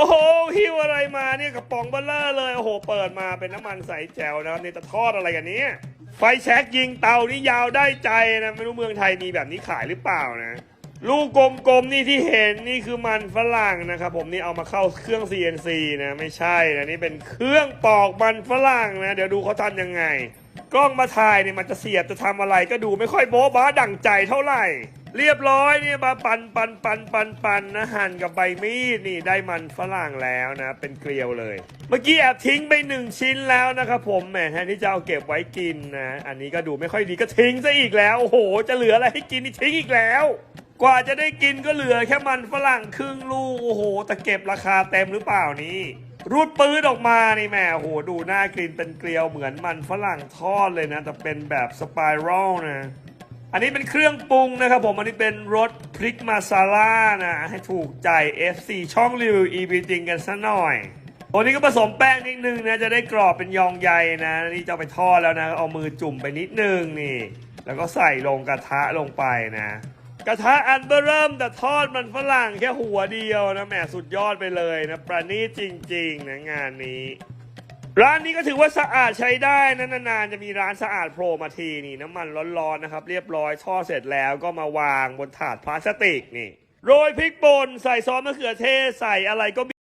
โอ้โหหิวอะไรมาเนี่ยกระป๋องเบลเลอร์เลย โอ้โห เปิดมาเป็นน้ำมันใสแจ๋วนะครับนี่จะทอดอะไรกันเนี้ยไฟแช็กยิงเตานี่ยาวได้ใจนะ ไม่รู้เมืองไทยมีแบบนี้ขายหรือเปล่านะ ลูกกลมๆนี่ที่เห็นนี่คือมันฝรั่งนะครับผมนี่เอามาเข้าเครื่อง CNC นะไม่ใช่นะนี่เป็นเครื่องปอกมันฝรั่งนะเดี๋ยวดูเขาทำยังไง กล้องมาถ่ายเนี่ยมันจะเสียบจะทำอะไรก็ดูไม่ค่อยโบ๊ะบ้าดั่งใจเท่าไหร่ เรียบร้อยเนี่ยมาปันปันปันปันปันนะหั่นกับใบมีดนี่ได้มันฝรั่งแล้วนะเป็นเกลียวเลย เมื่อกี้แอบทิ้งไปหนึ่งชิ้นแล้วนะครับผมแหมแทนที่จะเอาเก็บไว้กินนะอันนี้ก็ดูไม่ค่อยดีก็ทิ้งซะอีกแล้วโอ้โหจะเหลืออะไรให้กินนี่ทิ้งอีกแล้ว กว่าจะได้กินก็เหลือแค่มันฝรั่งครึ่งลูก โอ้โหแต่เก็บราคาเต็มหรือเปล่านี่รูดปืนออกมานี่แม่โอ้โหดูน่ากินเป็นเกลียวเหมือนมันฝรั่งทอดเลยนะ แต่เป็นแบบสไปรัลนะ อันนี้เป็นเครื่องปรุงนะครับผม อันนี้เป็นรสพริกมาซาล่านะ ให้ถูกใจ FC ช่องรีวิว e v จริงกันซะหน่อยตัวนี้ก็ผสมแป้งนิดนึงนะ จะได้กรอบเป็นยองใยนะ นี่จะไปทอดแล้วนะ เอามือจุ่มไปนิดนึงนี่ แล้วก็ใส่ลงกระทะลงไปนะ กระทะอันเบอร์เริ่มแต่ทอดมันฝรั่งแค่หัวเดียวนะแหมสุดยอดไปเลยนะประณีตจริง ๆ นะงานนี้ ร้านนี้ก็ถือว่าสะอาดใช้ได้นะนานๆจะมีร้านสะอาดโผล่มาทีนี่น้ำมันร้อนๆนะครับ เรียบร้อยทอดเสร็จแล้วก็มาวางบนถาดพลาสติกนี่ โรยพริกป่นใส่ซอสมะเขือเทศใส่อะไรก็